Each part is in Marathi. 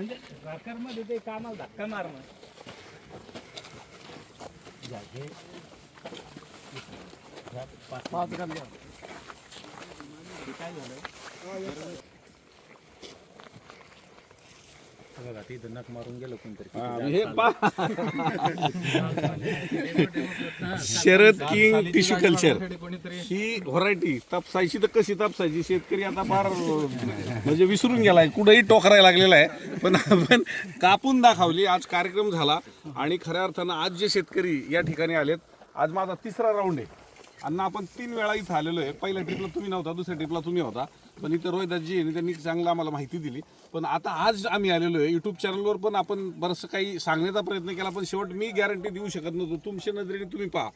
म्हणजे सरकारमध्ये ते कामाला धक्का मारणं. पाच काय झालं हे बघा तिथं नक मारून गेलो कोणतरी. हे पा शरद किंग टिश्यू कल्चर. ही व्हरायटी तापसायची तर कशी तापसायची? शेतकरी आता फार म्हणजे विसरून गेलाय कुठेही टोकरायला लागलेला आहे. पण आपण कापून दाखवली आज कार्यक्रम झाला. आणि खऱ्या अर्थानं आज जे शेतकरी या ठिकाणी आलेत आज माझा तिसरा राऊंड आहे. अण्णा आपण तीन वेळा इथं आलेलो आहे. पहिल्या ट्रिपला तुम्ही नव्हता दुसऱ्या ट्रिपला तुम्ही होता. पण इथं रोहिदासजी आहे त्यांनी चांगलं आम्हाला माहिती दिली. पण आता आज आम्ही आलेलो आहे. युट्यूब चॅनलवर पण आपण बरंचसं काही सांगण्याचा प्रयत्न केला पण शेवट मी गॅरंटी देऊ शकत नव्हतो. तुमच्या नजरेने तुम्ही पहा.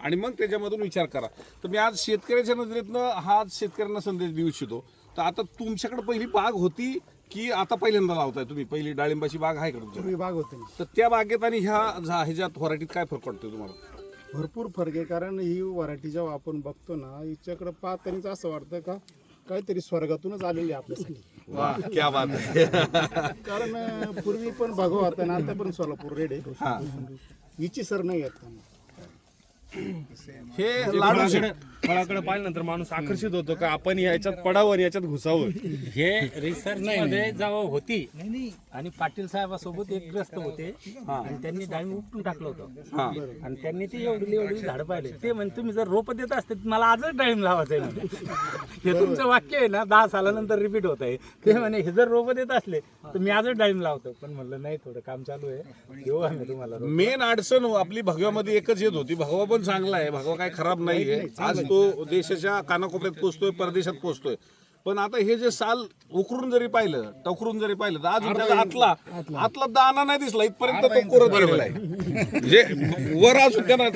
आणि मग त्याच्यामधून विचार करा. तर मी आज शेतकऱ्याच्या नजरेतनं हा आज शेतकऱ्यांना संदेश देऊ इच्छितो. तर आता तुमच्याकडे पहिली बाग होती की आता पहिल्यांदा लावताय तुम्ही? पहिली डाळिंबाची बाग आहे का तुमच्याकडे? बाग होते. तर त्या बागेत आणि ह्या ह्याच्यात व्हरायटीत काय फरक पडतोय तुम्हाला? भरपूर फरक आहे. कारण ही व्हरायटी जेव्हा आपण बघतो ना हिच्याकडे पाहतानीच असं वाटतं का काहीतरी स्वर्गातूनच आलेली आहे आपल्यासाठी. वा क्या बात आहे. कारण पूर्वी पण भगवा होता आणि आता पण सोलापूर रेड. आहे. हिची सर नाही येत हे लाडू शेट. फळाकडे पाहिल्यानंतर माणूस आकर्षित होतो का आपण याच्यात पडावं आणि याच्यात घुसावं? हे रिसर्च मध्ये जेव्हा होती आणि पाटील साहेबासोबत एक ग्रस्त होते आणि त्यांनी डाळिंब उपटून टाकलं होतं. हा. आणि त्यांनी ती एवढी एवढी झाडं पाहिले. ते म्हणजे तुम्ही जर रोप देत असते तर मला आजच डाळिंब लावायचं आहे. हे तुमचं वाक्य आहे ना दहा सालानंतर रिपीट होत आहे. ते म्हणे हे जर रोप देत असले तर मी आजच डाळिंब लावतो. पण म्हणलं नाही थोडं काम चालू आहे. घेऊ आम्ही तुम्हाला रोप. मेन अडचण आपली भगव्यामध्ये एकच येत होती. भगवा पण चांगला आहे. भगवा काय खराब नाहीये. आज तो देशाच्या कानाकोपऱ्यात पोहोचतोय परदेशात पोहोचतोय पण आता हे जे साल उकरून जरी पाहिलं टोकरून जरी पाहिलं तर अजून त्याचा आतला आतला. दाना नाही दिसला. इथपर्यंत तो कोरत गेलेला आहे. म्हणजे वर अजून त्यांना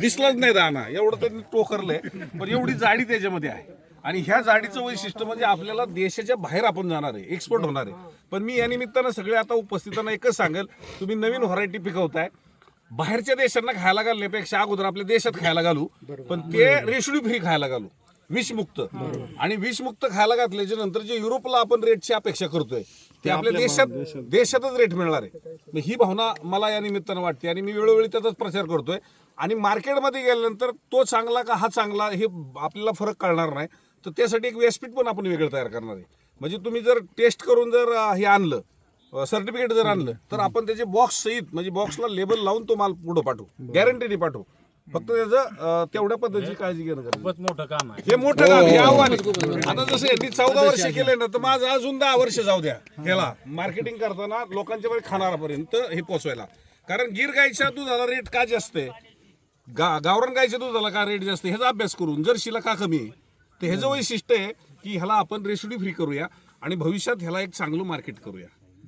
दिसलाच नाही दाना. एवढं त्यांनी टोकरलंय. पण एवढी जाडी त्याच्यामध्ये आहे. आणि ह्या जाडीचं वैशिष्ट्य म्हणजे आपल्याला देशाच्या बाहेर आपण जाणार आहे. एक्सपोर्ट होणार आहे. पण मी या निमित्तानं सगळे आता उपस्थितांना एकच सांगेल. तुम्ही नवीन व्हरायटी पिकवताय. बाहेरच्या देशांना खायला घालण्यापेक्षा अगोदर आपल्या देशात खायला घालू. पण ते रेशडी फ्री खायला घालू. विषमुक्त. आणि विषमुक्त खायला घातल्याच्या नंतर जे युरोपला आपण रेटची अपेक्षा करतोय ते आपल्या देशात देशातच रेट मिळणार आहे. मग ही भावना मला या निमित्तानं वाटते आणि मी वेळोवेळी त्याचाच प्रचार करतोय. आणि मार्केटमध्ये गेल्यानंतर तो चांगला का हा चांगला हे आपल्याला फरक कळणार नाही. तर त्यासाठी एक व्यासपीठ पण आपण वेगळं तयार करणार आहे. म्हणजे तुम्ही जर टेस्ट करून जर हे आणलं सर्टिफिकेट जर आणलं तर आपण त्याचे बॉक्स सहित म्हणजे बॉक्सला लेबल लावून तो माल पुढे पाठवू. गॅरंटीने पाठवू. फक्त त्याचं तेवढ्या पद्धतीची काळजी घेणं. खूपच मोठं काम आहे. हे मोठं काम हे आव्हान आहे. आता जसं यांनी चौदा वर्ष केले ना तर माझं अजून दहा वर्ष जाऊ द्या. ह्याला मार्केटिंग करताना लोकांच्या वर खाणारापर्यंत हे पोचवायला कारण गिर गायच्या दुधाला रेट का जास्त आहे? गा गावरान गायच्या दुधाला का रेट जास्त आहे? ह्याचा अभ्यास करून जर्शीला का कमी आहे तर ह्याचं वैशिष्ट्य आहे की ह्याला आपण रेसिडी फ्री करूया आणि भविष्यात ह्याला एक चांगलं मार्केट करूया.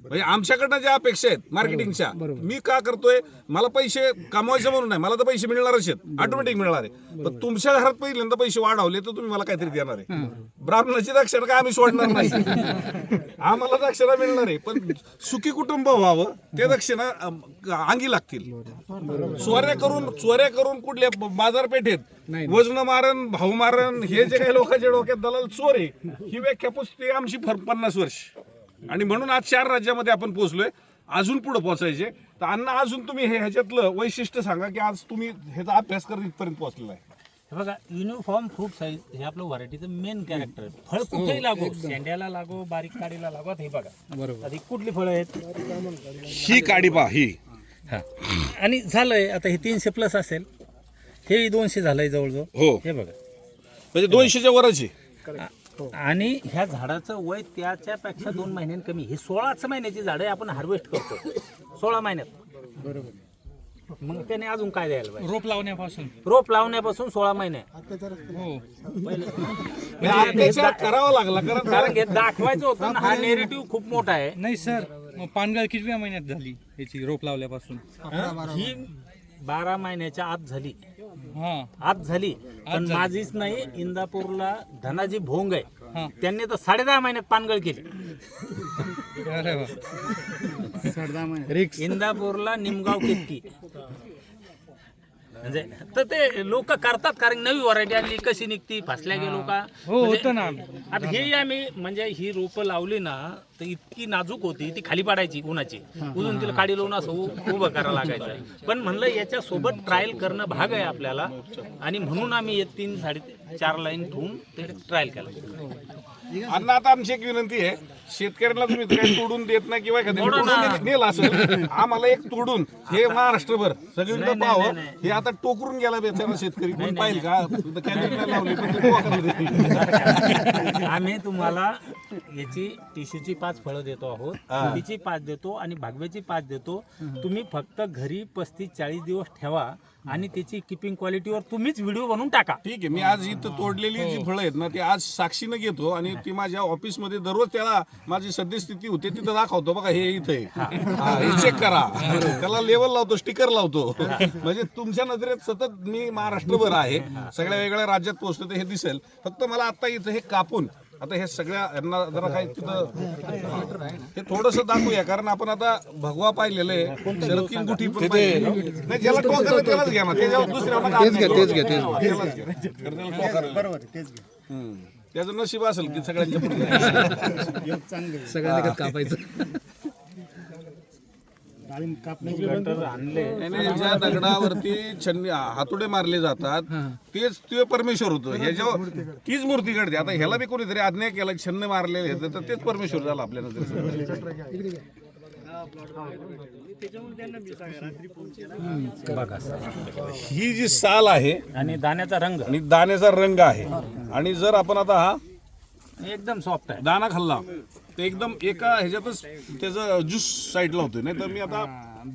म्हणजे आमच्याकडनं ज्या अपेक्षा आहेत मार्केटिंगच्या मी का करतोय? मला पैसे कमवायचे म्हणून नाही. मला तर पैसे मिळणारच आहेत. ऑटोमॅटिक मिळणार आहे. पण तुमच्या घरात पहिल्यांदा पैसे वाढवले तर तुम्ही मला काहीतरी देणार आहे. ब्राह्मणाची दक्षिणा काय आम्ही सोडणार नाही. आम्हाला दक्षिणा मिळणार आहे. पण सुखी कुटुंब व्हावं ते दक्षिणा अंगी लागतील. चोऱ्या करून चोऱ्या करून कुठल्या ब- बाजारपेठेत वजन मारण भाऊ मारण हे जे काही लोकांच्या डोक्यात दलाल चोर आहे ही व्याख्या पुसते आमची फर पन्नास वर्ष. आणि म्हणून आज चार राज्यामध्ये आपण पोहोचलोय. अजून पुढे पोहोचायचे तर अण्णा अजून तुम्ही हे ह्याच्यातलं वैशिष्ट्य सांगा की आज तुम्ही ह्याचा अभ्यास करत इथपर्यंत पोहोचलेला आहे. हे बघा युनिफॉर्म फ्रूट साईज हे आपलं व्हरायटीचं मेन कॅरेक्टर आहे. फळ कुठेही लागो. शेंड्याला लागो बारीक काडीला लागो आता हे बघा. बरोबर. ही कुठली फळं आहेत? ही काडी पा ही. हा. आणि झालंय आता हे तीनशे प्लस असेल. हे दोनशे झालंय जवळजवळ. हो. हे बघा. म्हणजे दोनशेच्या वरची आ- आणि ह्या झाडाचं वय त्याच्यापेक्षा दोन महिन्यां कमी. ही सोळाच महिन्याची झाडं आहे आपण हार्वेस्ट करतो. सोळा महिन्यात. बरोबर मग त्याने अजून काय द्यायला पाहिजे? रोप लावण्यापासून. रोप लावण्यापासून सोळा महिने. हो. अत्याचार करावा लागला कारण कारण हे दाखवायचं होतं ना, हा नेरेटिव्ह खूप मोठा आहे. नाही सर. मग पानगळ कितव्या महिन्यात झाली याची रोप लावल्यापासून? ही बारा महिन्याच्या आत झाली. हा. आत झाली. पण माझीच नाही इंदापूरला धनाजी भोंग. आहे. त्यांनी तर साडे दहा महिन्यात पानगळ केली. अरे वा. साडे दहा महिने इंदापूरला निमगाव केतकी. म्हणजे तर ते लोक करतात कारण नवी व्हरायटी आणली कशी निघती फसल्या गेलो का? होतं ना. आता हे आम्ही म्हणजे ही रोपं लावली ना तर इतकी नाजूक होती ती खाली पाडायची उन्हाची. उजून तिला काडी लावून असं उ- उभं करावं लागायचं. पण म्हणलं याच्या सोबत ट्रायल करणं भाग आहे आपल्याला. आणि म्हणून आम्ही हे तीन साडे चार लाईन ठेवून ते ट्रायल केलं. अण्णा आता आमची एक विनंती आहे. शेतकऱ्यांना तुम्ही काही तोडून देत नाही किंवा एखाद्या. तोडून नेलं असं आम्हाला एक तोडून हे महाराष्ट्रभर सगळीकडे पाहावं. हे आता टोकरून गेला बेचारा शेतकरी. कोण पाहिजे का? लावली पण ते. आम्ही तुम्हाला याची टिश्यूची पाच फळं देतो आहोत. तुरीची पाच देतो आणि भागव्याची पाच देतो. तुम्ही फक्त घरी पस्तीस चाळीस दिवस ठेवा. आणि त्याची किपिंग क्वालिटीवर तुम्हीच व्हिडिओ बनवून टाका. ठीक आहे मी आज इथं तोडलेली जी फळं आहेत ना ती आज साक्षीनं घेतो आणि ती माझ्या ऑफिसमध्ये दररोज त्याला माझी सद्यस्थिती होते तिथं दाखवतो. बघा हे इथे. हे चेक करा. त्याला लेवल लावतो स्टिकर लावतो. म्हणजे तुमच्या नजरेत सतत मी महाराष्ट्रभर आहे. सगळ्या वेगळ्या राज्यात पोहोचतो तर हे दिसेल. फक्त मला आता इथं हे कापून आता हे सगळ्या यांना जरा काही तिथं हे थोडस दाखवूया कारण आपण आता भगवा पाहिलेलं आहे. शरद किंगुठी पण पाहिलेलं आहे. नाही ज्याला टोकाला त्यालाच घ्या ना. त्याच्यावर दुसऱ्या तेच घ्या तेच घ्या बरोबर तेच घे. त्याचं नशीब असेल की सगळ्यांच्या पुढे. सगळ्यांना कापायचं डाळिंब कापण्याची आणले आणि ज्या दगडावरती छन्नी हातोडे मारले जातात तेच ते परमेश्वर होतो. ह्याच्यावर तीच मूर्ती घडते. आता ह्याला बी कोणीतरी आज्ञा केला छन्न मारलेले तर तेच परमेश्वर झालं आपल्या नजरेत बघा ही जी साल आहे आणि दाण्याचा रंग. आणि दाण्याचा रंग आहे. आणि जर आपण आता हा एकदम सॉफ्ट आहे. दाना खाल्ला तर एकदम एका ह्याच्यातच त्याचं ज्यूस साईडला होतोय. नाही तर मी आता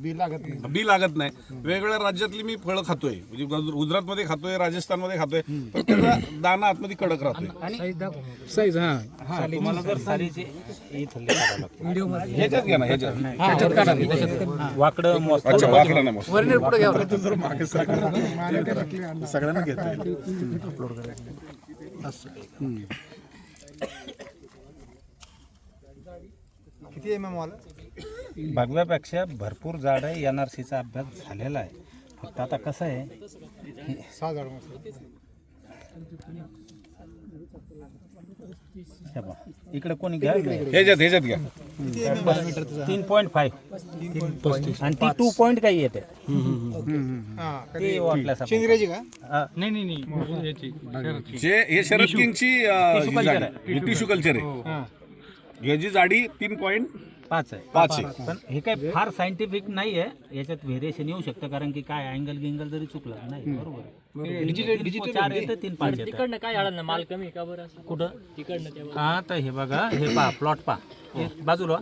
बी लागत नाही. बी लागत नाही. वेगवेगळ्या राज्यातली मी फळं खातोय. म्हणजे गुजरात मध्ये खातोय राजस्थानमध्ये खातोय पण त्याचा दाना आतमध्ये कडक राहतोय. साईज हा. हा तुम्हाला जर सारीचे इथं काढावं लागतं. ह्याच्यात घ्या ना ह्याच्यात. वाकडं मस्त अच्छा वाकडा नाही मस्त. वरनेर पुढे घ्या सगळ्यांना घेता. किती एम एम वाला? भगव्यापेक्षा भरपूर जाड आहे एन आर सीचा अभ्यास झालेला आहे. फक्त आता कसं आहे सहा झाड हे इकडे कोणी घ्या? ह्याच्यात ह्याच्यात घ्या. तीन पॉईंट फाईव्ह आणि ती टू पॉईंट काही येते. ते वाटल्यासारखं इंग्रजी का? हा. जे हे शरद किंगची अं, ही जाडी. ही टिश्यू कल्चर आहे. ह्याची जाडी तीन पॉईंट पाच आहे. पाच आहे. पण हे काय फार सायंटिफिक नाही आहे याच्यात व्हेरिएशन येऊ शकतं कारण की काय अँगल गिंगल जरी चुकला नाही बरोबर. डिजिटल चार येतं तीन पाच येतं. तिकडनं काय आलं ना माल कमी का बरं? असं कुठं? तिकडनं हा तर हे बघा हे पहा प्लॉट पहा. बाजूला.